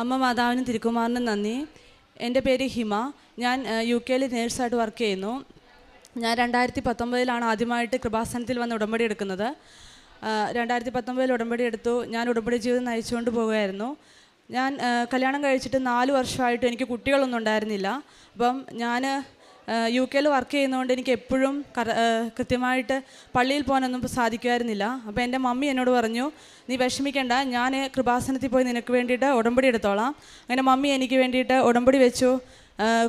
അമ്മ മാതാവിനും തിരുക്കുമാറിനും നന്ദി. എന്റെ പേര് ഹിമ. ഞാൻ യു കെയിൽ നേഴ്സായിട്ട് വർക്ക് ചെയ്യുന്നു. ഞാൻ രണ്ടായിരത്തി പത്തൊമ്പതിലാണ് ആദ്യമായിട്ട് കൃപാസനത്തിൽ വന്ന് ഉടമ്പടി എടുക്കുന്നത്. രണ്ടായിരത്തി പത്തൊമ്പതിൽ ഉടമ്പടി എടുത്തു. ഞാൻ ഉടമ്പടി ജീവിതം നയിച്ചുകൊണ്ട് പോകുമായിരുന്നു ഞാൻ കല്യാണം കഴിച്ചിട്ട് നാല് വർഷമായിട്ട് എനിക്ക് കുട്ടികളൊന്നും ഉണ്ടായിരുന്നില്ല. അപ്പം ഞാൻ യു കെയിൽ വർക്ക് ചെയ്യുന്നതുകൊണ്ട് എനിക്ക് എപ്പോഴും കൃത്യമായിട്ട് പള്ളിയിൽ പോകാനൊന്നും സാധിക്കുമായിരുന്നില്ല. അപ്പോൾ എന്റെ മമ്മി എന്നോട് പറഞ്ഞു നീ വിഷമിക്കേണ്ട ഞാൻ കൃപാസനത്തിൽ പോയി നിനക്ക് വേണ്ടിയിട്ട് ഉടമ്പടി എടുത്തോളാം. അങ്ങനെ മമ്മി എനിക്ക് വേണ്ടിയിട്ട് ഉടമ്പടി വെച്ചു.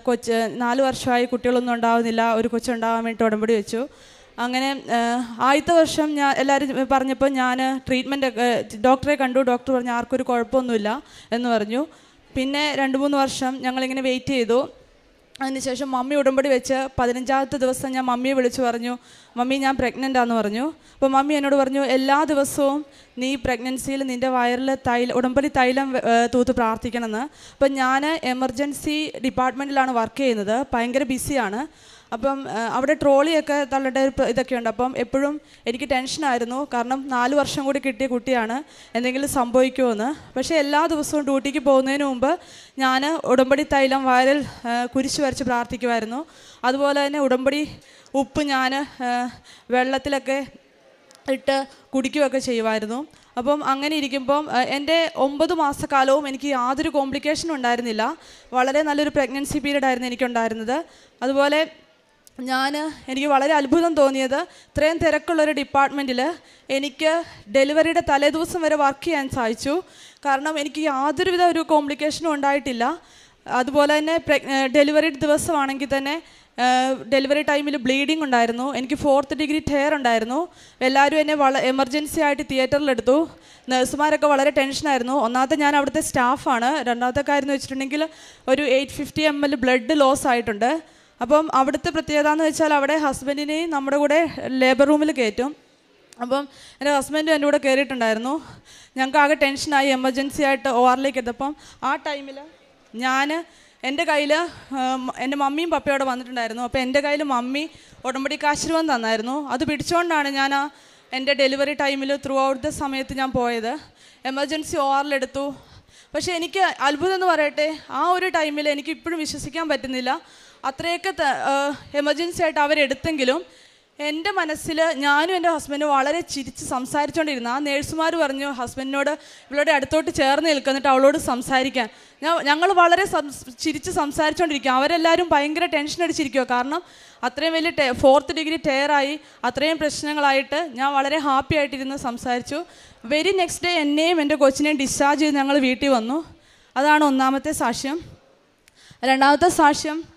കൊച്ച് നാല് വർഷമായി കുട്ടികളൊന്നും ഉണ്ടാവുന്നില്ല ഒരു കൊച്ചുണ്ടാവാൻ വേണ്ടിയിട്ട് ഉടമ്പടി വെച്ചു. അങ്ങനെ ആദ്യത്തെ വർഷം ഞാൻ എല്ലാവരും പറഞ്ഞപ്പോൾ ഞാൻ ട്രീറ്റ്മെന്റ് ഡോക്ടറെ കണ്ടു. ഡോക്ടർ പറഞ്ഞു ആർക്കൊരു കുഴപ്പമൊന്നുമില്ല എന്ന് പറഞ്ഞു. പിന്നെ രണ്ട് മൂന്ന് വർഷം ഞങ്ങളിങ്ങനെ വെയിറ്റ് ചെയ്തു. അതിനുശേഷം മമ്മി ഉടമ്പടി വെച്ച് പതിനഞ്ചാമത്തെ ദിവസം ഞാൻ മമ്മിയെ വിളിച്ചു പറഞ്ഞു മമ്മി ഞാൻ പ്രഗ്നന്റ് ആണെന്ന് പറഞ്ഞു. അപ്പോൾ മമ്മി എന്നോട് പറഞ്ഞു എല്ലാ ദിവസവും നീ പ്രഗ്നൻസിയിൽ നിന്റെ വയറിൽ തൈല ഉടമ്പടി തൈലം തൂത്ത് പ്രാർത്ഥിക്കണമെന്ന്. അപ്പം ഞാൻ എമർജൻസി ഡിപ്പാർട്ട്മെന്റിലാണ് വർക്ക് ചെയ്യുന്നത് ഭയങ്കര ബിസിയാണ് അപ്പം അവിടെ ട്രോളിയൊക്കെ തള്ളേണ്ട ഒരു ഇതൊക്കെയുണ്ട്. അപ്പം എപ്പോഴും എനിക്ക് ടെൻഷനായിരുന്നു. കാരണം നാല് വർഷം കൂടി കിട്ടിയ കുട്ടിയാണ്. എന്തെങ്കിലും സംഭവിക്കുമെന്ന് പക്ഷേ എല്ലാ ദിവസവും ഡ്യൂട്ടിക്ക് പോകുന്നതിന് മുമ്പ് ഞാൻ ഉടമ്പടി തൈലം വയറിൽ കുരിശ് വരച്ച് പ്രാർത്ഥിക്കുമായിരുന്നു അതുപോലെ തന്നെ ഉടമ്പടി ഉപ്പ് ഞാൻ വെള്ളത്തിലൊക്കെ ഇട്ട് കുടിക്കുകയൊക്കെ ചെയ്യുമായിരുന്നു അപ്പം അങ്ങനെ ഇരിക്കുമ്പം എന്റെ ഒമ്പത് മാസക്കാലവും എനിക്ക് യാതൊരു കോംപ്ലിക്കേഷനും ഉണ്ടായിരുന്നില്ല. വളരെ നല്ലൊരു പ്രഗ്നൻസി പീരീഡ് ആയിരുന്നു എനിക്കുണ്ടായിരുന്നത്. അതുപോലെ ഞാൻ എനിക്ക് വളരെ അത്ഭുതം തോന്നിയത് ഇത്രയും തിരക്കുള്ളൊരു ഡിപ്പാർട്ട്മെന്റിൽ എനിക്ക് ഡെലിവറിയുടെ തലേദിവസം വരെ വർക്ക് ചെയ്യാൻ സാധിച്ചു. കാരണം എനിക്ക് യാതൊരുവിധ ഒരു കോംപ്ലിക്കേഷനും ഉണ്ടായിട്ടില്ല. അതുപോലെ തന്നെ ഡെലിവറി ദിവസമാണെങ്കിൽ തന്നെ ഡെലിവറി ടൈമിൽ ബ്ലീഡിംഗ് ഉണ്ടായിരുന്നു. എനിക്ക് ഫോർത്ത് ഡിഗ്രി ടയർ ഉണ്ടായിരുന്നു. എല്ലാവരും എന്നെ വള എമർജൻസി ആയിട്ട് തിയേറ്ററിലെടുത്തു നഴ്സുമാരൊക്കെ വളരെ ടെൻഷനായിരുന്നു ഒന്നാമത്തെ ഞാൻ അവിടുത്തെ സ്റ്റാഫാണ് രണ്ടാമത്തെ കാര്യം എന്ന് വെച്ചിട്ടുണ്ടെങ്കിൽ ഒരു eight fifty M L blood loss ആയിട്ടുണ്ട്. അപ്പം അവിടുത്തെ പ്രത്യേകത എന്ന് വെച്ചാൽ അവിടെ ഹസ്ബൻഡിനെയും നമ്മുടെ കൂടെ ലേബർ റൂമിൽ കയറ്റും. അപ്പം എന്റെ ഹസ്ബൻഡും എന്റെ കൂടെ കയറിയിട്ടുണ്ടായിരുന്നു ഞങ്ങൾക്ക് ആകെ ടെൻഷനായി എമർജൻസി ആയിട്ട് ഒ ആറിലേക്ക് എത്തപ്പം ആ ടൈമിൽ ഞാൻ എന്റെ കയ്യിൽ എന്റെ മമ്മിയും പപ്പയോടെ വന്നിട്ടുണ്ടായിരുന്നു. അപ്പോൾ എന്റെ കയ്യിൽ മമ്മി ഉടമ്പടി കാശിരുവം തന്നായിരുന്നു. അത് പിടിച്ചുകൊണ്ടാണ് ഞാൻ ആ എന്റെ ഡെലിവറി ടൈമിൽ ത്രൂ ഔട്ട് ദ സമയത്ത് ഞാൻ പോയത്. എമർജൻസി ഒ ആറിലെടുത്തു പക്ഷേ എനിക്ക് അത്ഭുതം എന്ന് പറയട്ടെ ആ ഒരു ടൈമിൽ എനിക്ക് ഇപ്പോഴും വിശ്വസിക്കാൻ പറ്റുന്നില്ല. അത്രയൊക്കെ എമർജൻസി ആയിട്ട് അവരെടുത്തെങ്കിലും എന്റെ മനസ്സിൽ ഞാനും എന്റെ ഹസ്ബൻഡും വളരെ ചിരിച്ച് സംസാരിച്ചുകൊണ്ടിരുന്നു ആ നേഴ്സുമാർ പറഞ്ഞു ഹസ്ബൻഡിനോട് ഇവളുടെ അടുത്തോട്ട് ചേർന്ന് നിൽക്കുന്നിട്ട് അവളോട് സംസാരിക്കാൻ. ഞാൻ ഞങ്ങൾ വളരെ ചിരിച്ച് സംസാരിച്ചുകൊണ്ടിരിക്കുക അവരെല്ലാവരും ഭയങ്കര ടെൻഷൻ അടിച്ചിരിക്കുക കാരണം അത്രയും വലിയ ടേ ഫോർത്ത് ഡിഗ്രി ടയറായി അത്രയും പ്രശ്നങ്ങളായിട്ട് ഞാൻ വളരെ ഹാപ്പി ആയിട്ടിരുന്ന് സംസാരിച്ചു. വെരി നെക്സ്റ്റ് ഡേ എന്നെയും എന്റെ കൊച്ചിനെയും ഡിസ്ചാർജ് ചെയ്ത് ഞങ്ങൾ വീട്ടിൽ വന്നു. അതാണ് ഒന്നാമത്തെ സാക്ഷ്യം. രണ്ടാമത്തെ സാക്ഷ്യം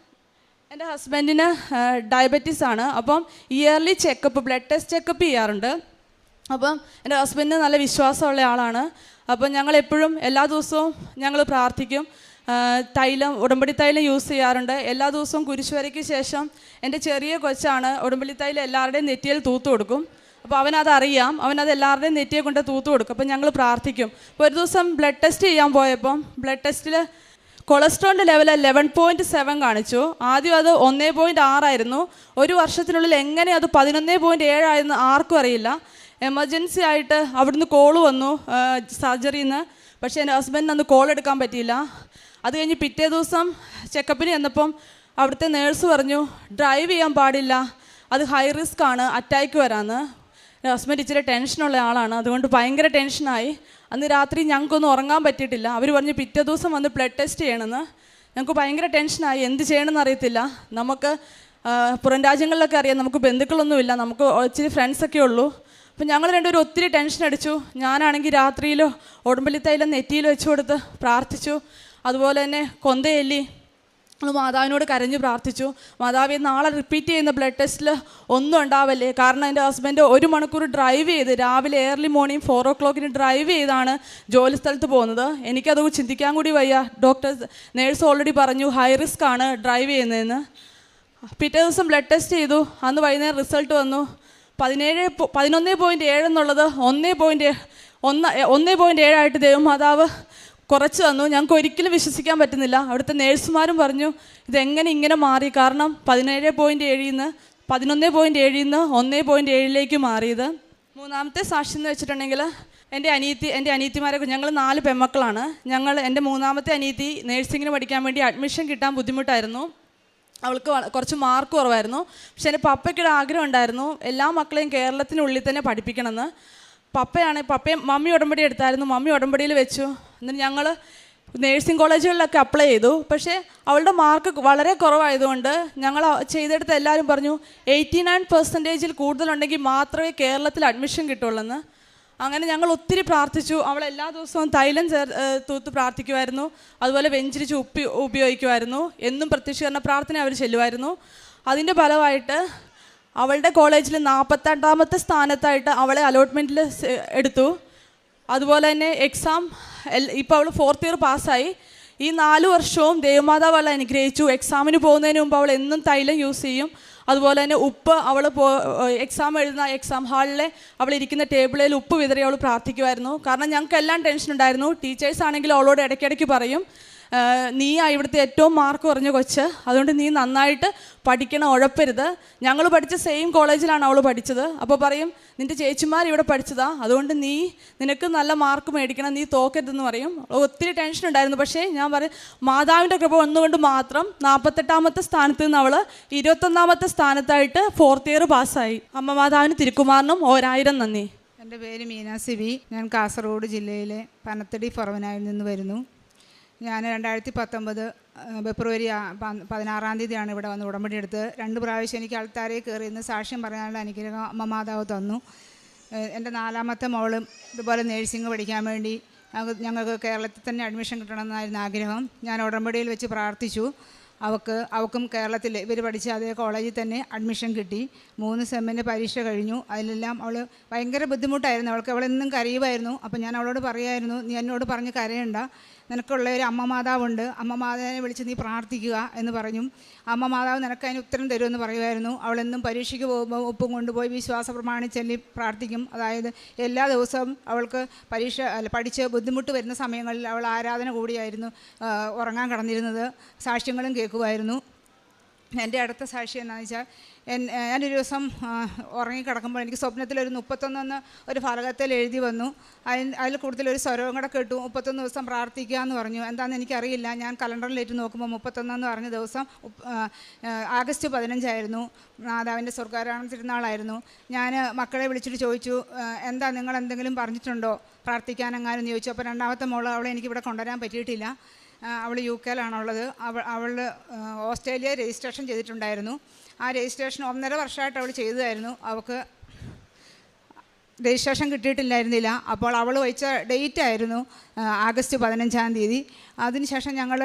എന്റെ ഹസ്ബൻഡിന് ഡയബറ്റീസ് ആണ്. അപ്പം early checkup blood test checkup ചെയ്യാറുണ്ട്. അപ്പം എന്റെ ഹസ്ബൻഡിന് നല്ല വിശ്വാസമുള്ള ആളാണ്. അപ്പം ഞങ്ങൾ എപ്പോഴും എല്ലാ ദിവസവും ഞങ്ങൾ പ്രാർത്ഥിക്കും. തൈലം ഉടമ്പടി തൈലം യൂസ് ചെയ്യാറുണ്ട്. എല്ലാ ദിവസവും കുരിശുവരയ്ക്ക് ശേഷം എന്റെ ചെറിയ കൊച്ചാണ് ഉടമ്പടി തൈലം എല്ലാവരുടെയും നെറ്റിയിൽ തൂത്ത് കൊടുക്കും. അപ്പോൾ അവനത് അറിയാം. അവനത് എല്ലാവരുടെയും നെറ്റിയെ കൊണ്ട് തൂത്ത് കൊടുക്കും. അപ്പം ഞങ്ങൾ പ്രാർത്ഥിക്കും. അപ്പോൾ ഒരു ദിവസം ബ്ലഡ് ടെസ്റ്റ് ചെയ്യാൻ പോയപ്പം ബ്ലഡ് ടെസ്റ്റിൽ കൊളസ്ട്രോളിന്റെ ലെവൽ ലെവൻ പോയിന്റ് സെവൻ കാണിച്ചു. ആദ്യം അത് ഒന്നേ പോയിന്റ് ആറായിരുന്നു ഒരു വർഷത്തിനുള്ളിൽ എങ്ങനെ അത് പതിനൊന്നേ പോയിന്റ് ഏഴായെന്ന് ആർക്കും അറിയില്ല. എമർജൻസി ആയിട്ട് അവിടുന്ന് കോൾ വന്നു സർജറിയിൽ നിന്ന് പക്ഷേ എന്റെ ഹസ്ബൻഡിന് അന്ന് കോൾ എടുക്കാൻ പറ്റിയില്ല. അത് കഴിഞ്ഞ് പിറ്റേ ദിവസം ചെക്കപ്പിന് ചെന്നപ്പം അവിടുത്തെ നേഴ്സ് പറഞ്ഞു ഡ്രൈവ് ചെയ്യാൻ പാടില്ല. അത് ഹൈ റിസ്ക് ആണ്. അറ്റാക്ക് വരാമെന്ന് ഹസ്ബൻഡ് ഇച്ചിരി ടെൻഷനുള്ള ആളാണ്. അതുകൊണ്ട് ഭയങ്കര ടെൻഷനായി അന്ന് രാത്രി ഞങ്ങൾക്കൊന്നും ഉറങ്ങാൻ പറ്റിയിട്ടില്ല. അവർ പറഞ്ഞ് പിറ്റേ ദിവസം വന്ന് ബ്ലഡ് ടെസ്റ്റ് ചെയ്യണമെന്ന്. ഞങ്ങൾക്ക് ഭയങ്കര ടെൻഷനായി എന്ത് ചെയ്യണമെന്ന് അറിയത്തില്ല. നമുക്ക് പുറം രാജ്യങ്ങളിലൊക്കെ അറിയാം നമുക്ക് ബന്ധുക്കളൊന്നുമില്ല നമുക്ക് ഇച്ചിരി ഫ്രണ്ട്സൊക്കെ ഉള്ളൂ. അപ്പം ഞങ്ങൾ രണ്ടുപേരും ഒത്തിരി ടെൻഷൻ അടിച്ചു. ഞാനാണെങ്കിൽ രാത്രിയിലോ ഉടമ്പലി നെറ്റിയിലോ വെച്ച് കൊടുത്ത് പ്രാർത്ഥിച്ചു. അതുപോലെ തന്നെ കൊന്തയെല്ലി നമ്മൾ മാതാവിനോട് കരഞ്ഞു പ്രാർത്ഥിച്ചു. മാതാവി നാളെ റിപ്പീറ്റ് ചെയ്യുന്ന ബ്ലഡ് ടെസ്റ്റിൽ ഒന്നും ഉണ്ടാവല്ലേ? കാരണം എന്റെ ഹസ്ബൻഡ് ഒരു മണിക്കൂർ ഡ്രൈവ് ചെയ്ത് രാവിലെ ഏർലി മോർണിംഗ് ഫോർ ഓ ക്ലോക്കിന് ഡ്രൈവ് ചെയ്താണ് ജോലി സ്ഥലത്ത് പോകുന്നത്. എനിക്കത് ചിന്തിക്കാൻ കൂടി വയ്യ. ഡോക്ടർ നേഴ്സ് ഓൾറെഡി പറഞ്ഞു ഹൈ റിസ്ക് ആണ് ഡ്രൈവ് ചെയ്യുന്നതെന്ന്. പിറ്റേ ദിവസം ബ്ലഡ് ടെസ്റ്റ് ചെയ്തു. അന്ന് വൈകുന്നേരം റിസൾട്ട് വന്നു. പതിനേഴ് പതിനൊന്ന് പോയിന്റ് ഏഴ് എന്നുള്ളത് ഒന്നേ പോയിന്റ് ഒന്ന് ഒന്നേ പോയിന്റ് ഏഴായിട്ട് ദൈവമാതാവ് കുറച്ച് തന്നു. ഞങ്ങൾക്ക് ഒരിക്കലും വിശ്വസിക്കാൻ പറ്റുന്നില്ല. അവിടുത്തെ നേഴ്സുമാരും പറഞ്ഞു ഇതെങ്ങനെ ഇങ്ങനെ മാറി? കാരണം പതിനേഴ് പോയിന്റ് ഏഴിൽ നിന്ന് പതിനൊന്ന് പോയിന്റ് ഏഴിൽ നിന്ന് ഒന്ന് പോയിന്റ് ഏഴിലേക്ക് മാറിയത്. മൂന്നാമത്തെ സാക്ഷി എന്ന് വെച്ചിട്ടുണ്ടെങ്കിൽ എന്റെ അനിയത്തി എന്റെ അനിയത്തിമാരെ ഞങ്ങൾ നാല് പെമ്മക്കളാണ് ഞങ്ങൾ എന്റെ മൂന്നാമത്തെ അനിയത്തി നേഴ്സിങ്ങിന് പഠിക്കാൻ വേണ്ടി അഡ്മിഷൻ കിട്ടാൻ ബുദ്ധിമുട്ടായിരുന്നു. അവൾക്ക് കുറച്ച് മാർക്ക് കുറവായിരുന്നു. പക്ഷേ എന്റെ പപ്പയ്ക്കൊരു ആഗ്രഹം ഉണ്ടായിരുന്നു എല്ലാ മക്കളെയും കേരളത്തിനുള്ളിൽ തന്നെ പഠിപ്പിക്കണമെന്ന്. പപ്പയാണ് പപ്പയും മമ്മി ഉടമ്പടി എടുത്തായിരുന്നു. മമ്മി ഉടമ്പടിയിൽ വെച്ചു. എന്നിട്ട് ഞങ്ങൾ നേഴ്സിംഗ് കോളേജുകളിലൊക്കെ അപ്ലൈ ചെയ്തു. പക്ഷേ അവളുടെ മാർക്ക് വളരെ കുറവായതുകൊണ്ട് ഞങ്ങൾ ചെയ്തെടുത്ത എല്ലാവരും പറഞ്ഞു എയ്റ്റി നയൻ പെർസെന്റേജിൽ കൂടുതലുണ്ടെങ്കിൽ മാത്രമേ കേരളത്തിൽ അഡ്മിഷൻ കിട്ടുള്ളൂ അങ്ങനെ ഞങ്ങൾ ഒത്തിരി പ്രാർത്ഥിച്ചു. അവൾ എല്ലാ ദിവസവും തൈലം ചേർ തൂത്ത് പ്രാർത്ഥിക്കുമായിരുന്നു. അതുപോലെ വെഞ്ചിരിച്ച് ഉപ്പി ഉപയോഗിക്കുമായിരുന്നു. എന്നും പ്രത്യക്ഷീകരണ പ്രാർത്ഥന അവർ ചെല്ലുമായിരുന്നു. അതിന്റെ ഫലമായിട്ട് അവളുടെ കോളേജിൽ നാൽപ്പത്തെട്ടാമത്തെ സ്ഥാനത്തായിട്ട് അവളെ അലോട്ട്മെന്റിൽ എടുത്തു. അതുപോലെ തന്നെ എക്സാം ഇപ്പോൾ അവൾ ഫോർത്ത് ഇയർ പാസ്സായി ഈ നാല് വർഷവും ദേവമാതാവ് അവളെ അനുഗ്രഹിച്ചു. എക്സാമിന് പോകുന്നതിന് മുമ്പ് അവൾ എന്നും തൈലം യൂസ് ചെയ്യും. അതുപോലെ തന്നെ ഉപ്പ് അവൾ പോ എക്സാം എഴുതുന്ന എക്സാം ഹാളിലെ അവൾ ഇരിക്കുന്ന ടേബിളിൽ ഉപ്പ് വിതറി അവൾ പ്രാർത്ഥിക്കുമായിരുന്നു കാരണം ഞങ്ങൾക്കെല്ലാം ടെൻഷൻ ഉണ്ടായിരുന്നു. ടീച്ചേഴ്സ് ആണെങ്കിൽ അവളോട് ഇടയ്ക്കിടയ്ക്ക് പറയും. "ആ, നീയാ ഇവിടുത്തെ ഏറ്റവും മാർക്ക് കുറഞ്ഞ കൊച്ച്. അതുകൊണ്ട് നീ നന്നായിട്ട് പഠിക്കണം ഉഴപ്പരുത് ഞങ്ങൾ പഠിച്ച സെയിം കോളേജിലാണ് അവൾ പഠിച്ചത്. അപ്പോൾ പറയും നിന്റെ ചേച്ചിമാർ ഇവിടെ പഠിച്ചതാ. അതുകൊണ്ട് നീ നിനക്ക് നല്ല മാർക്ക് മേടിക്കണം നീ തോക്കരുതെന്ന് പറയും. ഒത്തിരി ടെൻഷൻ ഉണ്ടായിരുന്നു. പക്ഷേ ഞാൻ പറയും മാതാവിന്റെ കൃപ ഒന്നുകൊണ്ട് മാത്രം നാൽപ്പത്തെട്ടാമത്തെ സ്ഥാനത്ത് നിന്ന് അവൾ ഇരുപത്തൊന്നാമത്തെ സ്ഥാനത്തായിട്ട് ഫോർത്ത് ഇയർ പാസ്സായി. അമ്മ മാതാവിന് തിരുക്കുമാറിനും ഒരായിരം നന്ദി. എന്റെ പേര് മീന സിബി. ഞാൻ കാസർഗോഡ് ജില്ലയിലെ പനത്തടി ഫൊറവനായിൽ നിന്ന് വരുന്നു. ഞാൻ രണ്ടായിരത്തി പത്തൊമ്പത് ഫെബ്രുവരി പതിനാറാം തീയതിയാണ് ഇവിടെ വന്ന് ഉടമ്പടി എടുത്തത്. രണ്ട് പ്രാവശ്യം എനിക്ക് ആൾത്താരെ കയറി ഇന്ന് സാക്ഷ്യം പറയാനുള്ള അനുഗ്രഹം അമ്മ മാതാവ് തന്നു. എന്റെ നാലാമത്തെ മോളും ഇതുപോലെ നേഴ്സിംഗ് പഠിക്കാൻ വേണ്ടി ഞങ്ങ- ഞങ്ങൾക്ക് കേരളത്തിൽ തന്നെ അഡ്മിഷൻ കിട്ടണമെന്നായിരുന്നു ആഗ്രഹം. ഞാൻ ഉടമ്പടിയിൽ വെച്ച് പ്രാർത്ഥിച്ചു. അവക്ക് അവക്കും കേരളത്തിൽ ഇവർ പഠിച്ച അതേ കോളേജിൽ തന്നെ അഡ്മിഷൻ കിട്ടി. മൂന്ന് സെമ്മിന്റെ പരീക്ഷ കഴിഞ്ഞു. അതിലെല്ലാം അവൾ ഭയങ്കര ബുദ്ധിമുട്ടായിരുന്നു. അവൾക്ക് അവളെന്നും കരയുമായിരുന്നു. അപ്പോൾ ഞാൻ അവളോട് പറയായിരുന്നു നീ എന്നോട് പറഞ്ഞ് കരയണ്ട. നിനക്കുള്ള ഒരു അമ്മ മാതാവുണ്ട്. അമ്മ മാതാവിനെ വിളിച്ച് നീ പ്രാർത്ഥിക്കുക എന്ന് പറഞ്ഞു. അമ്മ മാതാവ് നിനക്ക് അതിന് ഉത്തരം തരുമെന്ന് പറയുമായിരുന്നു. അവളെന്നും പരീക്ഷയ്ക്ക് പോകുമ്പോൾ ഒപ്പം കൊണ്ടുപോയി വിശ്വാസ പ്രമാണി ചെല്ലി പ്രാർത്ഥിക്കും. അതായത് എല്ലാ ദിവസവും അവൾക്ക് പരീക്ഷ അല്ല പഠിച്ച് ബുദ്ധിമുട്ട് വരുന്ന സമയങ്ങളിൽ അവൾ ആരാധന കൂടിയായിരുന്നു ഉറങ്ങാൻ കടന്നിരുന്നത്. സാക്ഷ്യങ്ങളും കേൾക്കുമായിരുന്നു. എന്റെ അടുത്ത സാക്ഷി എന്താണെന്ന് വെച്ചാൽ ഞാനൊരു ദിവസം ഉറങ്ങിക്കിടക്കുമ്പോൾ എനിക്ക് സ്വപ്നത്തിൽ സ്വപ്നത്തിലൊരു മുപ്പത്തൊന്നെന്ന് ഒരു ഫലകത്തിൽ എഴുതി വന്നു. അതിൽ അതിൽ കൂടുതൽ ഒരു സ്വരവും കൂടെ കേട്ടു. മുപ്പത്തൊന്ന് ദിവസം പ്രാർത്ഥിക്കുക എന്ന് പറഞ്ഞു. എന്താണെന്ന് എനിക്കറിയില്ല. ഞാൻ കലണ്ടറിലേറ്റ് നോക്കുമ്പോൾ മുപ്പത്തൊന്നെന്ന് പറഞ്ഞ ദിവസം ആഗസ്റ്റ് പതിനഞ്ചായിരുന്നു. മാതാവിന്റെ സ്വർഗാരോഹണ തിരുനാളായിരുന്നു. ഞാൻ മക്കളെ വിളിച്ചിട്ട് ചോദിച്ചു എന്താ നിങ്ങൾ എന്തെങ്കിലും പറഞ്ഞിട്ടുണ്ടോ? പ്രാർത്ഥിക്കാനെങ്ങാനും ചോദിച്ചു. അപ്പോൾ രണ്ടാമത്തെ മോൾ അവളെ എനിക്ക് ഇവിടെ കൊണ്ടുവരാൻ പറ്റിയിട്ടില്ല. അവൾ യു കെയിലാണുള്ളത് അവൾ അവൾ ഓസ്ട്രേലിയ രജിസ്ട്രേഷൻ ചെയ്തിട്ടുണ്ടായിരുന്നു. ആ രജിസ്ട്രേഷൻ ഒന്നര വർഷമായിട്ട് അവൾ ചെയ്തതായിരുന്നു. അവൾക്ക് രജിസ്ട്രേഷൻ കിട്ടിയിട്ടില്ലായിരുന്നില്ല. അപ്പോൾ അവൾ വഹിച്ച ഡേറ്റ് ആയിരുന്നു. ആഗസ്റ്റ് പതിനഞ്ചാം തീയതി. അതിനുശേഷം ഞങ്ങൾ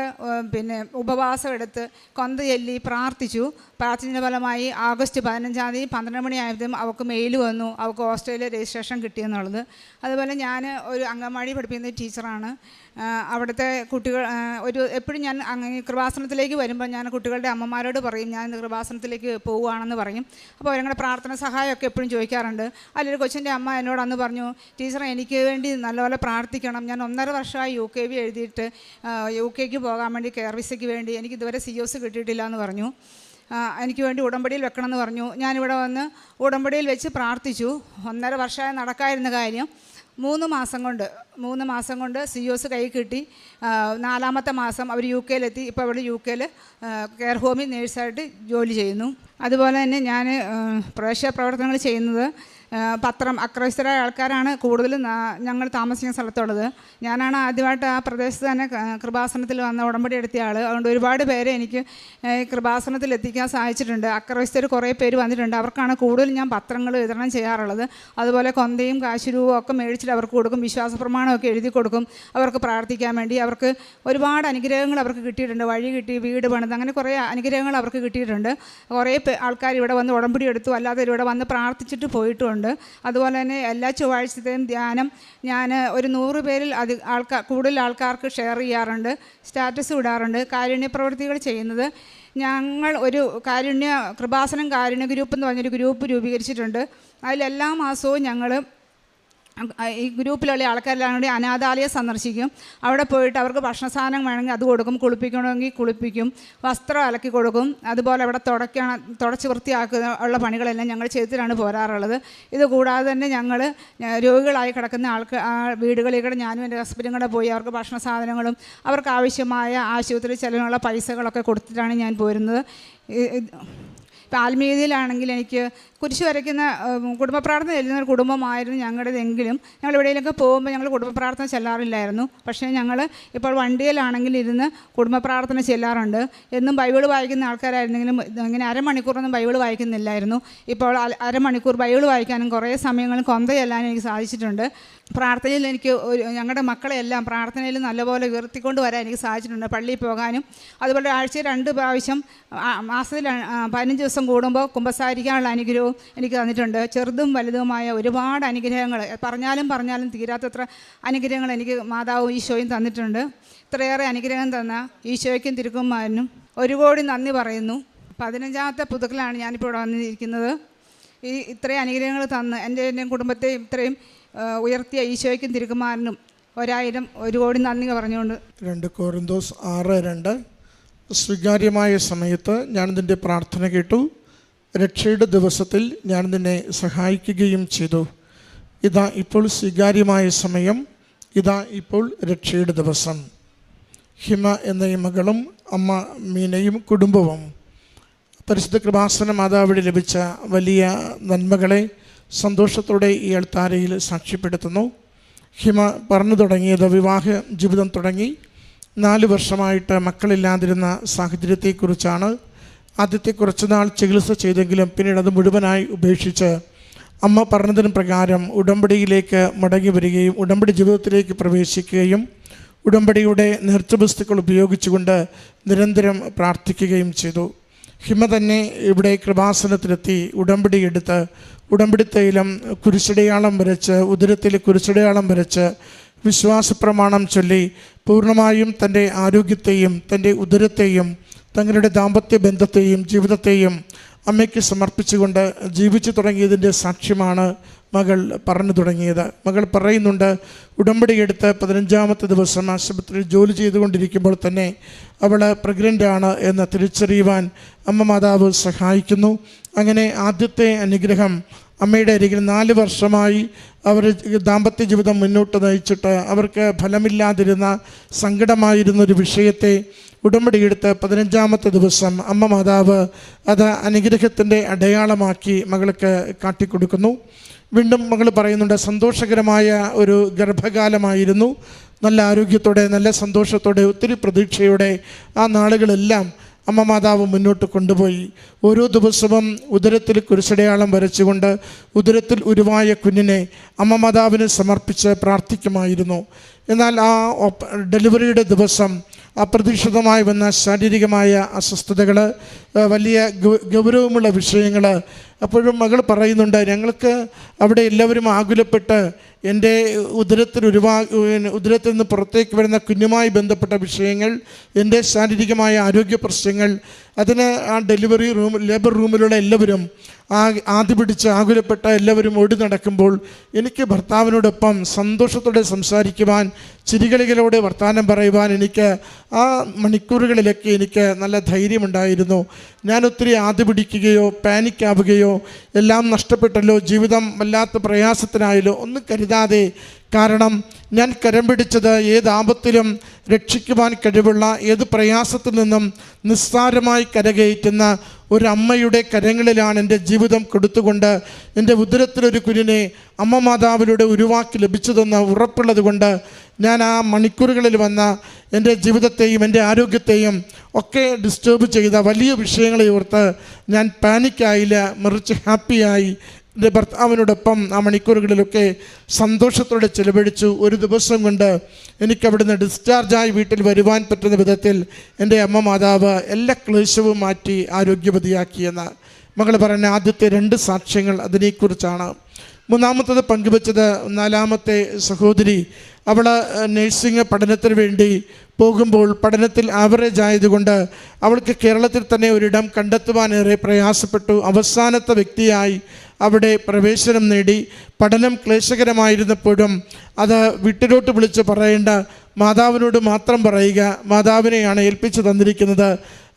പിന്നെ ഉപവാസം എടുത്ത് കൊന്ത ചൊല്ലി പ്രാർത്ഥിച്ചു. പ്രാർത്ഥിച്ചതിന്റെ ഫലമായി ആഗസ്റ്റ് പതിനഞ്ചാം തീയതി പന്ത്രണ്ട് മണിയായതും അവൾക്ക് മെയിൽ വന്നു. അവൾക്ക് ഓസ്ട്രേലിയ രജിസ്ട്രേഷൻ കിട്ടിയെന്നുള്ളത് അതുപോലെ ഞാൻ ഒരു അംഗൻവാടി പഠിപ്പിക്കുന്ന ടീച്ചറാണ്. അവിടുത്തെ കുട്ടികൾ ഒരു എപ്പോഴും ഞാൻ കൃപാസനത്തിലേക്ക് വരുമ്പോൾ ഞാൻ കുട്ടികളുടെ അമ്മമാരോട് പറയും ഞാൻ കൃപാസനത്തിലേക്ക് പോവുകയാണെന്ന് പറയും. അപ്പോൾ അവരങ്ങളുടെ പ്രാർത്ഥന സഹായമൊക്കെ എപ്പോഴും ചോദിക്കാറുണ്ട്. അതിലൊരു കൊച്ചിന്റെ അമ്മ എന്നോട് അന്ന് പറഞ്ഞു ടീച്ചർ എനിക്ക് വേണ്ടി നല്ലപോലെ പ്രാർത്ഥിക്കണം. ഞാൻ ഒന്നര വർഷമായി യു കെ വി എഴുതിയിട്ട് യു കെക്ക് പോകാൻ വേണ്ടി കെയർ വിസയ്ക്ക് വേണ്ടി എനിക്ക് ഇതുവരെ സി ഒസ് കിട്ടിയിട്ടില്ല എന്ന് പറഞ്ഞു. എനിക്ക് വേണ്ടി ഉടമ്പടിയിൽ വെക്കണമെന്ന് പറഞ്ഞു. ഞാനിവിടെ വന്ന് ഉടമ്പടിയിൽ വെച്ച് പ്രാർത്ഥിച്ചു. ഒന്നര വർഷമായി നടക്കായിരുന്ന കാര്യം. മൂന്ന് മാസം കൊണ്ട് മൂന്ന് മാസം കൊണ്ട് സി ഒസ് കൈ കിട്ടി. നാലാമത്തെ മാസം അവർ യു കെയിലെത്തി ഇപ്പോൾ അവിടെ യു കെയിൽ കെയർ ഹോമിൽ നേഴ്സായിട്ട് ജോലി ചെയ്യുന്നു. അതുപോലെ തന്നെ ഞാൻ പ്രവേശ പ്രവർത്തനങ്ങൾ ചെയ്യുന്നത് പത്രം അക്രൈസ്തരായ ആൾക്കാരാണ് കൂടുതലും ഞങ്ങൾ താമസിക്കുന്ന സ്ഥലത്തുള്ളത്. ഞാനാണ് ആദ്യമായിട്ട് ആ പ്രദേശത്ത് തന്നെ കൃപാസനത്തിൽ വന്ന ഉടമ്പടി എടുത്തിയ ആൾ അതുകൊണ്ട് ഒരുപാട് പേരെ എനിക്ക് കൃപാസനത്തിൽ എത്തിക്കാൻ സാധിച്ചിട്ടുണ്ട് അക്രൈസ്തർ കുറേ പേര് വന്നിട്ടുണ്ട്. അവർക്കാണ് കൂടുതലും ഞാൻ പത്രങ്ങൾ വിതരണം ചെയ്യാറുള്ളത്. അതുപോലെ കൊന്തയും കാശുരൂപവും ഒക്കെ മേടിച്ചിട്ട് അവർക്ക് കൊടുക്കും. വിശ്വാസ പ്രമാണമൊക്കെ എഴുതി കൊടുക്കും. അവർക്ക് പ്രാർത്ഥിക്കാൻ വേണ്ടി അവർക്ക് ഒരുപാട് അനുഗ്രഹങ്ങൾ അവർക്ക് കിട്ടിയിട്ടുണ്ട്. വഴി കിട്ടി വീട് പണിത് അങ്ങനെ കുറേ അനുഗ്രഹങ്ങൾ അവർക്ക് കിട്ടിയിട്ടുണ്ട്. കുറേ ആൾക്കാർ ഇവിടെ വന്ന് ഉടമ്പടി എടുത്തു അല്ലാതെ ഇവിടെ വന്ന് പ്രാർത്ഥിച്ചിട്ട് പോയിട്ടുമുണ്ട് അതുപോലെ തന്നെ എല്ലാ ചൊവ്വാഴ്ചത്തെയും ധ്യാനം ഞാൻ ഒരു നൂറ് പേരിൽ അത് ആൾക്കാർ കൂടുതൽ ആൾക്കാർക്ക് ഷെയർ ചെയ്യാറുണ്ട് സ്റ്റാറ്റസ് ഇടാറുണ്ട് കാരുണ്യ പ്രവൃത്തികൾ ചെയ്യുന്നത്. ഞങ്ങൾ ഒരു കാരുണ്യ കൃപാസനം കാരുണ്യ ഗ്രൂപ്പ് എന്ന് പറഞ്ഞൊരു ഗ്രൂപ്പ് രൂപീകരിച്ചിട്ടുണ്ട്. അതിലെല്ലാ മാസവും ഞങ്ങൾ ഈ ഗ്രൂപ്പിലുള്ള കൂടി അനാഥാലയം സന്ദർശിക്കും. അവിടെ പോയിട്ട് അവർക്ക് ഭക്ഷണ സാധനം വേണമെങ്കിൽ അത് കൊടുക്കും. കുളിപ്പിക്കണമെങ്കിൽ കുളിപ്പിക്കും. വസ്ത്രം അലക്കി കൊടുക്കും. അതുപോലെ അവിടെ തുടയ്ക്കണം തുടച്ച് വൃത്തിയാക്കുന്ന ഉള്ള പണികളെല്ലാം ഞങ്ങൾ ചെയ്തിട്ടാണ് പോരാറുള്ളത്. ഇത് കൂടാതെ തന്നെ ഞങ്ങൾ രോഗികളായി കിടക്കുന്ന ആൾക്ക് ആ വീടുകളിൽ കൂടെ ഞാനും എന്റെ ഹസ്ബൻഡും കൂടെ പോയി അവർക്ക് ഭക്ഷണ സാധനങ്ങളും അവർക്ക് ആവശ്യമായ ആശുപത്രി ചെലവിനുള്ള പൈസകളൊക്കെ കൊടുത്തിട്ടാണ് ഞാൻ പോരുന്നത്. ഇപ്പം ആത്മീയതയിലാണെങ്കിൽ എനിക്ക് കുരിശ് വരയ്ക്കുന്ന കുടുംബപ്രാർത്ഥന കുടുംബ പ്രാർത്ഥന ചെല്ലുന്ന ഒരു കുടുംബമായിരുന്നു ഞങ്ങളുടെതെങ്കിലും. ഞങ്ങൾ എവിടെയെങ്കിലൊക്കെ പോകുമ്പോൾ ഞങ്ങൾ കുടുംബപ്രാർത്ഥന ചെല്ലാറില്ലായിരുന്നു. പക്ഷേ ഞങ്ങൾ ഇപ്പോൾ വണ്ടിയിലാണെങ്കിൽ ഇരുന്ന് കുടുംബപ്രാർത്ഥന ചെല്ലാറുണ്ട്. എന്നും ബൈബിൾ വായിക്കുന്ന ആൾക്കാരായിരുന്നെങ്കിലും ഇങ്ങനെ അരമണിക്കൂറൊന്നും ബൈബിൾ വായിക്കുന്നില്ലായിരുന്നു. ഇപ്പോൾ അര- അരമണിക്കൂർ ബൈബിൾ വായിക്കാനും കുറേ സമയങ്ങൾ കൊന്ത ചെല്ലാനും എനിക്ക് സാധിച്ചിട്ടുണ്ട്. പ്രാർത്ഥനയിൽ എനിക്ക് ഒരു ഞങ്ങളുടെ മക്കളെല്ലാം പ്രാർത്ഥനയിൽ നല്ലപോലെ ഉയർത്തിക്കൊണ്ട് വരാൻ എനിക്ക് സാധിച്ചിട്ടുണ്ട്. പള്ളിയിൽ പോകാനും അതുപോലെ ആഴ്ചയിൽ രണ്ട് പ്രാവശ്യം മാസത്തിൽ പതിനഞ്ച് ദിവസം കൂടുമ്പോൾ കുമ്പസാരിക്കാനുള്ള അനുഗ്രഹവും എനിക്ക് തന്നിട്ടുണ്ട്. ചെറുതും വലുതുമായ ഒരുപാട് അനുഗ്രഹങ്ങൾ പറഞ്ഞാലും പറഞ്ഞാലും തീരാത്തത്ര അനുഗ്രഹങ്ങൾ എനിക്ക് മാതാവും ഈശോയും തന്നിട്ടുണ്ട്. ഇത്രയേറെ അനുഗ്രഹം തന്ന ഈശോയ്ക്കും തിരുക്കുമാരനും ഒരു കോടി നന്ദി പറയുന്നു. പതിനഞ്ചാമത്തെ പുതുക്കലാണ് ഞാനിപ്പോൾ ഇവിടെ വന്നിരിക്കുന്നത്. ഈ ഇത്രയും അനുഗ്രഹങ്ങൾ തന്ന് എന്റെ എന്റെ കുടുംബത്തെ ഇത്രയും ഉയർത്തിയ ഈശോയ്ക്കും തിരുക്കുമാരനും ഒരായിരം ഒരു കോടി നന്ദി പറഞ്ഞുകൊണ്ട് രണ്ട് കോറിന്തോസ് ആറ് രണ്ട്. സ്വീകാര്യമായ സമയത്ത് ഞാൻ പ്രാർത്ഥന കേട്ടു. രക്ഷയുടെ ദിവസത്തിൽ ഞാൻ നിന്നെ സഹായിക്കുകയും ചെയ്തു. ഇതാ ഇപ്പോൾ സ്വീകാര്യമായ സമയം. ഇതാ ഇപ്പോൾ രക്ഷയുടെ ദിവസം. ഹിമ എന്ന ഈ മകളും അമ്മ മീനയും കുടുംബവും. പരിശുദ്ധ കൃപാസന മാതാവിടെ ലഭിച്ച വലിയ നന്മകളെ സന്തോഷത്തോടെ ഈ അൾത്താരയിൽ സാക്ഷ്യപ്പെടുത്തുന്നു. ഹിമ പറഞ്ഞു തുടങ്ങിയത് വിവാഹ ജീവിതം തുടങ്ങി. നാല് വർഷമായിട്ട് മക്കളില്ലാതിരുന്ന സാഹചര്യത്തെക്കുറിച്ചാണ്. ആദ്യത്തെ കുറച്ച് നാൾ ചികിത്സ ചെയ്തെങ്കിലും പിന്നീട് അത് മുഴുവനായി ഉപേക്ഷിച്ച് അമ്മ പറഞ്ഞതിന് പ്രകാരം ഉടമ്പടിയിലേക്ക് മടങ്ങി വരികയും ഉടമ്പടി ജീവിതത്തിലേക്ക് പ്രവേശിക്കുകയും ഉടമ്പടിയുടെ നേർച്ചവസ്തുക്കൾ ഉപയോഗിച്ചുകൊണ്ട് നിരന്തരം പ്രാർത്ഥിക്കുകയും ചെയ്തു. ഹിമ തന്നെ ഇവിടെ കൃപാസനത്തിലെത്തി ഉടമ്പടി എടുത്ത് ഉടമ്പടി തൈലം കുരിശടയാളം വരച്ച് ഉദരത്തിൽ കുരിശടയാളം വരച്ച് വിശ്വാസ പ്രമാണം ചൊല്ലി പൂർണമായും തന്റെ ആരോഗ്യത്തെയും തന്റെ ഉദരത്തെയും തങ്ങളുടെ ദാമ്പത്യ ബന്ധത്തെയും ജീവിതത്തെയും അമ്മയ്ക്ക് സമർപ്പിച്ചുകൊണ്ട് ജീവിച്ചു തുടങ്ങിയതിന്റെ സാക്ഷ്യമാണ് മകൾ പറഞ്ഞു തുടങ്ങിയത്. മകൾ പറയുന്നുണ്ട് ഉടമ്പടി എടുത്ത് പതിനഞ്ചാമത്തെ ദിവസം ആശുപത്രിയിൽ ജോലി ചെയ്തുകൊണ്ടിരിക്കുമ്പോൾ തന്നെ അവൾ പ്രഗ്നന്റ് ആണ് എന്ന് തിരിച്ചറിയുവാൻ അമ്മ മാതാവ് സഹായിക്കുന്നു. അങ്ങനെ ആദ്യത്തെ അനുഗ്രഹം അമ്മയുടെ അരികിൽ നാല് വർഷമായി അവർ ദാമ്പത്യ ജീവിതം മുന്നോട്ട് നയിച്ചിട്ട് അവർക്ക് ഫലമില്ലാതിരുന്ന സങ്കടമായിരുന്നൊരു വിഷയത്തെ ഉടമ്പടിയെടുത്ത് പതിനഞ്ചാമത്തെ ദിവസം അമ്മ മാതാവ് അത് അനുഗ്രഹത്തിന്റെ അടയാളമാക്കി മകൾക്ക് കാട്ടിക്കൊടുക്കുന്നു. വീണ്ടും മകൾ പറയുന്നുണ്ട് സന്തോഷകരമായ ഒരു ഗർഭകാലമായിരുന്നു. നല്ല ആരോഗ്യത്തോടെ നല്ല സന്തോഷത്തോടെ ഒത്തിരി പ്രതീക്ഷയോടെ ആ നാളുകളെല്ലാം അമ്മ മാതാവ് മുന്നോട്ട് കൊണ്ടുപോയി. ഓരോ ദിവസവും ഉദരത്തിൽ കുരിശടയാളം വരച്ചുകൊണ്ട് ഉദരത്തിൽ ഉരുവായ കുഞ്ഞിനെ അമ്മ മാതാവിന് സമർപ്പിച്ച് പ്രാർത്ഥിക്കുമായിരുന്നു. എന്നാൽ ആ ഡെലിവറിയുടെ ദിവസം അപ്രതീക്ഷിതമായി വന്ന ശാരീരികമായ അസ്വസ്ഥതകൾ വലിയ ഗൗരവമുള്ള വിഷയങ്ങൾ. അപ്പോഴും മകൾ പറയുന്നുണ്ട് ഞങ്ങൾക്ക് അവിടെ എല്ലാവരും ആകുലപ്പെട്ട് എന്റെ ഉദരത്തിൽ ഒരുപാ ഉദരത്തിൽ നിന്ന് പുറത്തേക്ക് വരുന്ന കുഞ്ഞുമായി ബന്ധപ്പെട്ട വിഷയങ്ങൾ എന്റെ ശാരീരികമായ ആരോഗ്യ പ്രശ്നങ്ങൾ അതിന് ആ ഡെലിവറി റൂം ലേബർ റൂമിലുള്ള എല്ലാവരും ആ ആദ്യ പിടിച്ച് ആകുലപ്പെട്ട എല്ലാവരും ഓടി നടക്കുമ്പോൾ എനിക്ക് ഭർത്താവിനോടൊപ്പം സന്തോഷത്തോടെ സംസാരിക്കുവാൻ ചിരികളികളോടെ വർത്തമാനം പറയുവാൻ എനിക്ക് ആ മണിക്കൂറുകളിലൊക്കെ എനിക്ക് നല്ല ധൈര്യമുണ്ടായിരുന്നു. ഞാൻ ഒത്തിരി ആദ്യ പിടിക്കുകയോ പാനിക്കാവുകയോ എല്ലാം നഷ്ടപ്പെട്ടല്ലോ ജീവിതം വല്ലാത്ത പ്രയാസത്തിനായാലോ ഒന്നും കരുതാതെ. കാരണം ഞാൻ കരം പിടിച്ചത് ഏത് ആപത്തിലും രക്ഷിക്കുവാൻ കഴിവുള്ള ഏത് പ്രയാസത്തിൽ നിന്നും നിസ്സാരമായി കരകയറ്റുന്ന ഒരു അമ്മയുടെ കരങ്ങളിലാണ് എന്റെ ജീവിതം കൊടുത്തുകൊണ്ട് എന്റെ ഉദരത്തിലൊരു കുഞ്ഞിനെ അമ്മ മാതാവിലൂടെ ഉരുവാക്കി ലഭിച്ചതെന്ന് ഉറപ്പുള്ളത് കൊണ്ട് ഞാൻ ആ മണിക്കൂറുകളിൽ വന്ന എന്റെ ജീവിതത്തെയും എന്റെ ആരോഗ്യത്തെയും ഒക്കെ ഡിസ്റ്റർബ് ചെയ്ത വലിയ വിഷയങ്ങളെ ഓർത്ത് ഞാൻ പാനിക്കായില്ല മറിച്ച് ഹാപ്പിയായി ഭർത്താവിനോടൊപ്പം ആ മണിക്കൂറുകളിലൊക്കെ സന്തോഷത്തോടെ ചെലവഴിച്ചു. ഒരു ദിവസം കൊണ്ട് എനിക്കവിടുന്ന് ഡിസ്ചാർജായി വീട്ടിൽ വരുവാൻ പറ്റുന്ന വിധത്തിൽ എന്റെ അമ്മ മാതാവ് എല്ലാ ക്ലേശവും മാറ്റി ആരോഗ്യവതിയാക്കിയെന്ന്. മകൾ പറഞ്ഞ ആദ്യത്തെ രണ്ട് സാക്ഷ്യങ്ങൾ അതിനെക്കുറിച്ചാണ്. മൂന്നാമത്തത് പങ്കുവച്ചത് നാലാമത്തെ സഹോദരി. അവൾ നഴ്സിംഗ് പഠനത്തിന് വേണ്ടി പോകുമ്പോൾ പഠനത്തിൽ ആവറേജ് ആയതുകൊണ്ട് അവൾക്ക് കേരളത്തിൽ തന്നെ ഒരിടം കണ്ടെത്തുവാനേറെ പ്രയാസപ്പെട്ടു. അവസാനത്തെ വ്യക്തിയായി അവിടെ പ്രവേശനം നേടി പഠനം ക്ലേശകരമായിരുന്നപ്പോഴും അത് വീട്ടിലോട്ട് വിളിച്ച് പറയേണ്ട മാതാവിനോട് മാത്രം പറയുക മാതാവിനെയാണ് ഏൽപ്പിച്ചു തന്നിരിക്കുന്നത്.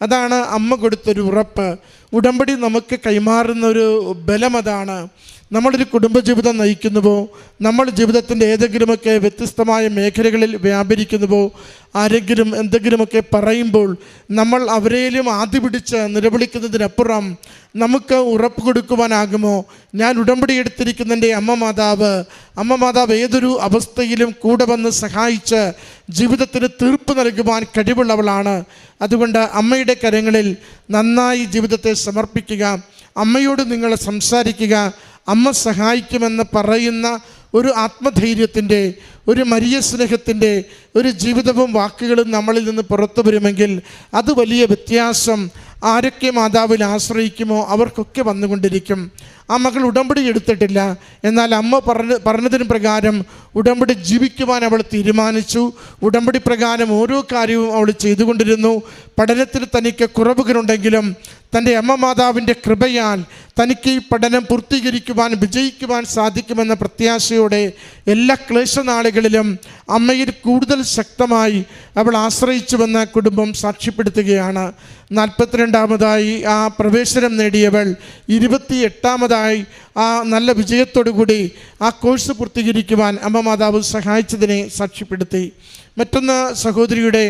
അതാണ് അമ്മ കൊടുത്തൊരു ഉറപ്പ്. ഉടമ്പടി നമുക്ക് കൈമാറുന്ന ഒരു ബലം അതാണ്. നമ്മളൊരു കുടുംബജീവിതം നയിക്കുന്നുവോ? നമ്മൾ ജീവിതത്തിന്റെ ഏതെങ്കിലുമൊക്കെ വ്യത്യസ്തമായ മേഖലകളിൽ വ്യാപരിക്കുന്നുവോ? ആരെങ്കിലും എന്തെങ്കിലുമൊക്കെ പറയുമ്പോൾ നമ്മൾ അവരെയും ആദ്യ പിടിച്ച് നിലവിളിക്കുന്നതിനപ്പുറം നമുക്ക് ഉറപ്പ് കൊടുക്കുവാനാകുമോ? ഞാൻ ഉടമ്പടി എടുത്തിരിക്കുന്ന എന്റെ അമ്മ മാതാവ് അമ്മ മാതാവ് ഏതൊരു അവസ്ഥയിലും കൂടെ വന്ന് സഹായിച്ച് ജീവിതത്തിന് തീർപ്പ് നൽകുവാൻ കഴിവുള്ളവളാണ്. അതുകൊണ്ട് അമ്മയുടെ കരങ്ങളിൽ നന്നായി ജീവിതത്തെ സമർപ്പിക്കുക അമ്മയോട് നിങ്ങൾ സംസാരിക്കുക അമ്മ സഹായിക്കുമെന്ന് പറയുന്ന ഒരു ആത്മധൈര്യത്തിന്റെ ഒരു മരിയ സ്നേഹത്തിന്റെ ഒരു ജീവിതവും വാക്കുകളും നമ്മളിൽ നിന്ന് പുറത്തു വരുമെങ്കിൽ അത് വലിയ വ്യത്യാസം ആരൊക്കെ മാതാവിൽ ആശ്രയിക്കുമോ അവർക്കൊക്കെ വന്നുകൊണ്ടിരിക്കും. ആ മകൾ ഉടമ്പടി എടുത്തിട്ടില്ല. എന്നാൽ അമ്മ പറഞ്ഞ പറഞ്ഞതിന് പ്രകാരം ഉടമ്പടി ജീവിക്കുവാൻ അവൾ തീരുമാനിച്ചു. ഉടമ്പടി പ്രകാരം ഓരോ കാര്യവും അവൾ ചെയ്തുകൊണ്ടിരുന്നു. പഠനത്തിൽ തനിക്ക് കുറവുകളുണ്ടെങ്കിലും തന്റെ അമ്മ മാതാവിന്റെ കൃപയാൽ തനിക്ക് ഈ പഠനം പൂർത്തീകരിക്കുവാൻ വിജയിക്കുവാൻ സാധിക്കുമെന്ന പ്രത്യാശയോടെ എല്ലാ ക്ലേശനാളുകളിലും അമ്മയിൽ കൂടുതൽ ശക്തമായി അവൾ ആശ്രയിച്ചുവെന്ന കുടുംബം സാക്ഷ്യപ്പെടുത്തുകയാണ്. നാൽപ്പത്തിരണ്ടാമതായി ആ പ്രവേശനം നേടിയവൾ ഇരുപത്തി എട്ടാമതായി ആ നല്ല വിജയത്തോടുകൂടി ആ കോഴ്സ് പൂർത്തീകരിക്കുവാൻ അമ്മ മാതാവ് സഹായിച്ചതിനെ സാക്ഷ്യപ്പെടുത്തി. മറ്റൊന്ന് സഹോദരിയുടെ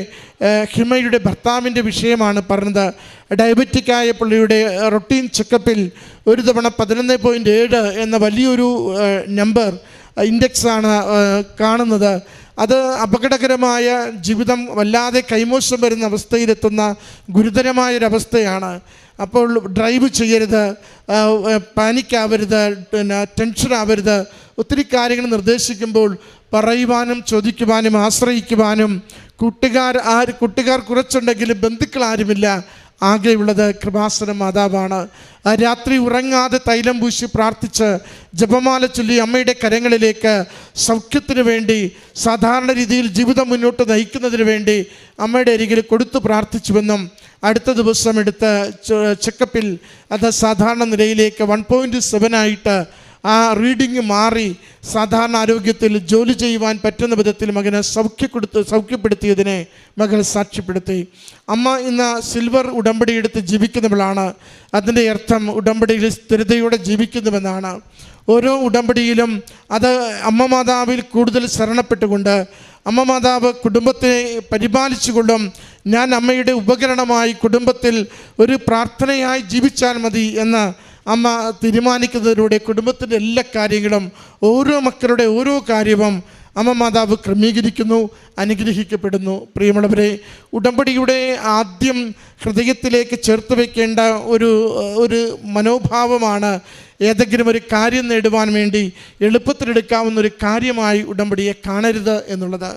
ഹിമയുടെ ഭർത്താവിന്റെ വിഷയമാണ് പറഞ്ഞത്. ഡയബറ്റിക്കായ പുള്ളിയുടെ റൊട്ടീൻ ചെക്കപ്പിൽ ഒരു തവണ പതിനൊന്ന് പോയിന്റ് ഏഴ് എന്ന വലിയൊരു നമ്പർ ഇൻഡെക്സാണ് കാണുന്നത്. അത് അപകടകരമായ ജീവിതം വല്ലാതെ കൈമോശം വരുന്ന അവസ്ഥയിലെത്തുന്ന ഗുരുതരമായൊരവസ്ഥയാണ്. അപ്പോൾ ഡ്രൈവ് ചെയ്യരുത് പാനിക്കാവരുത് പിന്നെ ടെൻഷൻ ആവരുത് ഒത്തിരി കാര്യങ്ങൾ നിർദ്ദേശിക്കുമ്പോൾ പറയുവാനും ചോദിക്കുവാനും ആശ്രയിക്കുവാനും കൂട്ടുകാർ ആര് കൂട്ടുകാർ കുറച്ചുണ്ടെങ്കിലും ബന്ധുക്കൾ ആരുമില്ല ആകെയുള്ളത് കൃപാസന മാതാവാണ്. രാത്രി ഉറങ്ങാതെ തൈലം പൂശി പ്രാർത്ഥിച്ച് ജപമാല ചൊല്ലി അമ്മയുടെ കരങ്ങളിലേക്ക് സൗഖ്യത്തിന് വേണ്ടി സാധാരണ രീതിയിൽ ജീവിതം മുന്നോട്ട് നയിക്കുന്നതിന് വേണ്ടി അമ്മയുടെ അരികിൽ കൊടുത്തു പ്രാർത്ഥിച്ചുവെന്നും അടുത്ത ദിവസം എടുത്ത് ചെക്കപ്പിൽ അത് സാധാരണ നിലയിലേക്ക് വൺ പോയിന്റ് സെവനായിട്ട് ആ റീഡിങ് മാറി സാധാരണ ആരോഗ്യത്തിൽ ജോലി ചെയ്യുവാൻ പറ്റുന്ന വിധത്തിൽ മകനെ സൗഖ്യപ്പെടുത്ത് സൗഖ്യപ്പെടുത്തിയതിനെ മകൾ സാക്ഷ്യപ്പെടുത്തി. അമ്മ ഇന്ന് സിൽവർ ഉടമ്പടി എടുത്ത് ജീവിക്കുന്നവളാണ്. അതിന്റെ അർത്ഥം ഉടമ്പടിയിൽ സ്ഥിരതയോടെ ജീവിക്കുന്നുവെന്നാണ്. ഓരോ ഉടമ്പടിയിലും അത് അമ്മ മാതാവിൽ കൂടുതൽ ശരണപ്പെട്ടുകൊണ്ട് അമ്മ മാതാവ് കുടുംബത്തെ പരിപാലിച്ചുകൊണ്ടും ഞാൻ അമ്മയുടെ ഉപകരണമായി കുടുംബത്തിൽ ഒരു പ്രാർത്ഥനയായി ജീവിച്ചാൽ മതി എന്ന് അമ്മ തീരുമാനിക്കുന്നതിലൂടെ കുടുംബത്തിന്റെ എല്ലാ കാര്യങ്ങളും ഓരോ മക്കളുടെ ഓരോ കാര്യവും അമ്മ മാതാവ് ക്രമീകരിക്കുന്നു അനുഗ്രഹിക്കപ്പെടുന്നു. പ്രിയമുള്ളവരെ ഉടമ്പടിയുടെ ആദ്യം ഹൃദയത്തിലേക്ക് ചേർത്ത് വയ്ക്കേണ്ട ഒരു ഒരു മനോഭാവമാണ് ഏതെങ്കിലും ഒരു കാര്യം നേടുവാൻ വേണ്ടി എളുപ്പത്തിലെടുക്കാവുന്ന ഒരു കാര്യമായി ഉടമ്പടിയെ കാണരുത് എന്നുള്ളത്.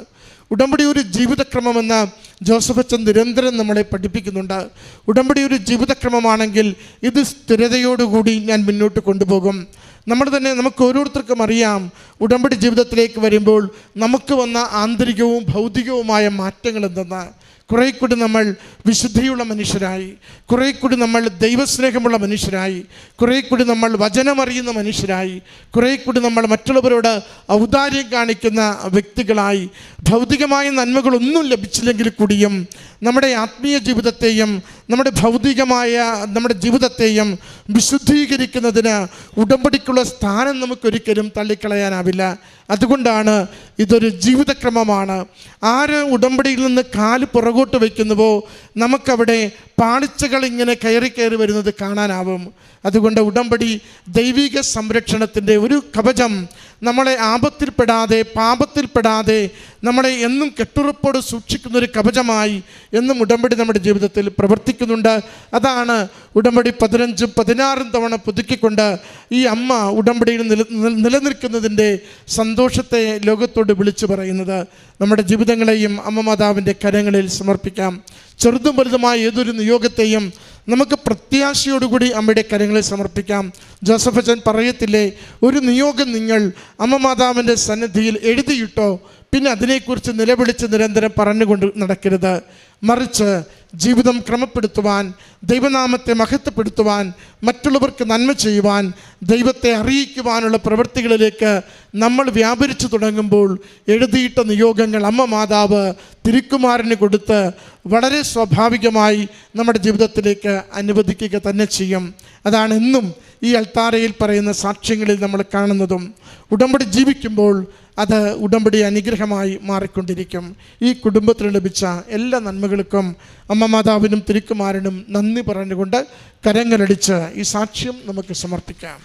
ഉടമ്പടി ഒരു ജീവിതക്രമമെന്ന് ജോസഫ് അച്ഛൻ നിരന്തരം നമ്മളെ പഠിപ്പിക്കുന്നുണ്ട്. ഉടമ്പടി ഒരു ജീവിതക്രമമാണെങ്കിൽ ഇത് സ്ഥിരതയോടുകൂടി ഞാൻ മുന്നോട്ട് കൊണ്ടുപോകും. നമ്മൾ തന്നെ നമുക്ക് ഓരോരുത്തർക്കും അറിയാം ഉടമ്പടി ജീവിതത്തിലേക്ക് വരുമ്പോൾ നമുക്ക് വന്ന ആന്തരികവും ഭൗതികവുമായ മാറ്റങ്ങൾ എന്തെന്ന്. കുറേ കൂടി നമ്മൾ വിശുദ്ധിയുള്ള മനുഷ്യരായി. കുറേ കൂടി നമ്മൾ ദൈവസ്നേഹമുള്ള മനുഷ്യരായി. കുറേ കൂടി നമ്മൾ വചനമറിയുന്ന മനുഷ്യരായി. കുറേ കൂടി നമ്മൾ മറ്റുള്ളവരോട് ഔദാര്യം കാണിക്കുന്ന വ്യക്തികളായി. ഭൗതികമായ നന്മകളൊന്നും ലഭിച്ചില്ലെങ്കിൽ കൂടിയും നമ്മുടെ ആത്മീയ ജീവിതത്തെയും നമ്മുടെ ഭൗതികമായ നമ്മുടെ ജീവിതത്തെയും വിശുദ്ധീകരിക്കുന്നതിന് ഉടമ്പടിക്കുള്ള സ്ഥാനം നമുക്കൊരിക്കലും തള്ളിക്കളയാനാവില്ല. അതുകൊണ്ടാണ് ഇതൊരു ജീവിതക്രമമാണ്. ആര് ഉടമ്പടിയിൽ നിന്ന് കാൽ പുറകോട്ട് വയ്ക്കുന്നുവോ നമുക്കവിടെ പാളിച്ചകൾ ഇങ്ങനെ കയറി കയറി വരുന്നത് കാണാനാവും. അതുകൊണ്ട് ഉടമ്പടി ദൈവിക സംരക്ഷണത്തിന്റെ ഒരു കവചം നമ്മളെ ആപത്തിൽപ്പെടാതെ പാപത്തിൽപ്പെടാതെ നമ്മളെ എന്നും കെട്ടുറപ്പോട് സൂക്ഷിക്കുന്ന ഒരു കവചമായി എന്നും ഉടമ്പടി നമ്മുടെ ജീവിതത്തിൽ പ്രവർത്തിക്കുന്നുണ്ട്. അതാണ് ഉടമ്പടി പതിനഞ്ചും പതിനാറും തവണ പുതുക്കിക്കൊണ്ട് ഈ അമ്മ ഉടമ്പടിയിൽ നില- നിലനിൽക്കുന്നതിന്റെ സന്തോഷത്തെ ലോകത്തോട് വിളിച്ചു പറയുന്നത്. നമ്മുടെ ജീവിതങ്ങളെയും അമ്മ മാതാവിന്റെ കരങ്ങളിൽ സമർപ്പിക്കാം. ചെറുതും വലുതുമായ ഏതൊരു നിയോഗത്തെയും നമുക്ക് പ്രത്യാശയോടുകൂടി അമ്മയുടെ കരങ്ങളിൽ സമർപ്പിക്കാം. ജോസഫ് അച്ഛൻ പറയത്തില്ലേ ഒരു നിയോഗം നിങ്ങൾ അമ്മ മാതാവിന്റെ സന്നിധിയിൽ എഴുതിയിട്ടോ? പിന്നെ അതിനെക്കുറിച്ച് നിലവിളിച്ച് നിരന്തരം പറഞ്ഞുകൊണ്ട് നടക്കരുത്. മറിച്ച് ജീവിതം ക്രമപ്പെടുത്തുവാൻ ദൈവനാമത്തെ മഹത്വപ്പെടുത്തുവാൻ മറ്റുള്ളവർക്ക് നന്മ ചെയ്യുവാൻ ദൈവത്തെ അറിയിക്കുവാനുള്ള പ്രവൃത്തികളിലേക്ക് നമ്മൾ വ്യാപരിച്ചു തുടങ്ങുമ്പോൾ എഴുതിയിട്ട നിയോഗങ്ങൾ അമ്മ മാതാവ് തിരുക്കുമാരന് കൊടുത്ത് വളരെ സ്വാഭാവികമായി നമ്മുടെ ജീവിതത്തിലേക്ക് അനുവദിക്കുക തന്നെ ചെയ്യും. അതാണ് എന്നും ഈ അൽത്താരയിൽ പറയുന്ന സാക്ഷ്യങ്ങളിൽ നമ്മൾ കാണുന്നതും. ഉടമ്പടി ജീവിക്കുമ്പോൾ അത് ഉടമ്പടി അനുഗ്രഹമായി മാറിക്കൊണ്ടിരിക്കും. ഈ കുടുംബത്തിന് ലഭിച്ച എല്ലാ നന്മകൾക്കും അമ്മ മാതാവിനും തിരുക്കുമാരനും നന്ദി പറഞ്ഞുകൊണ്ട് കരങ്ങളടിച്ച് ഈ സാക്ഷ്യം നമുക്ക് സമർപ്പിക്കാം.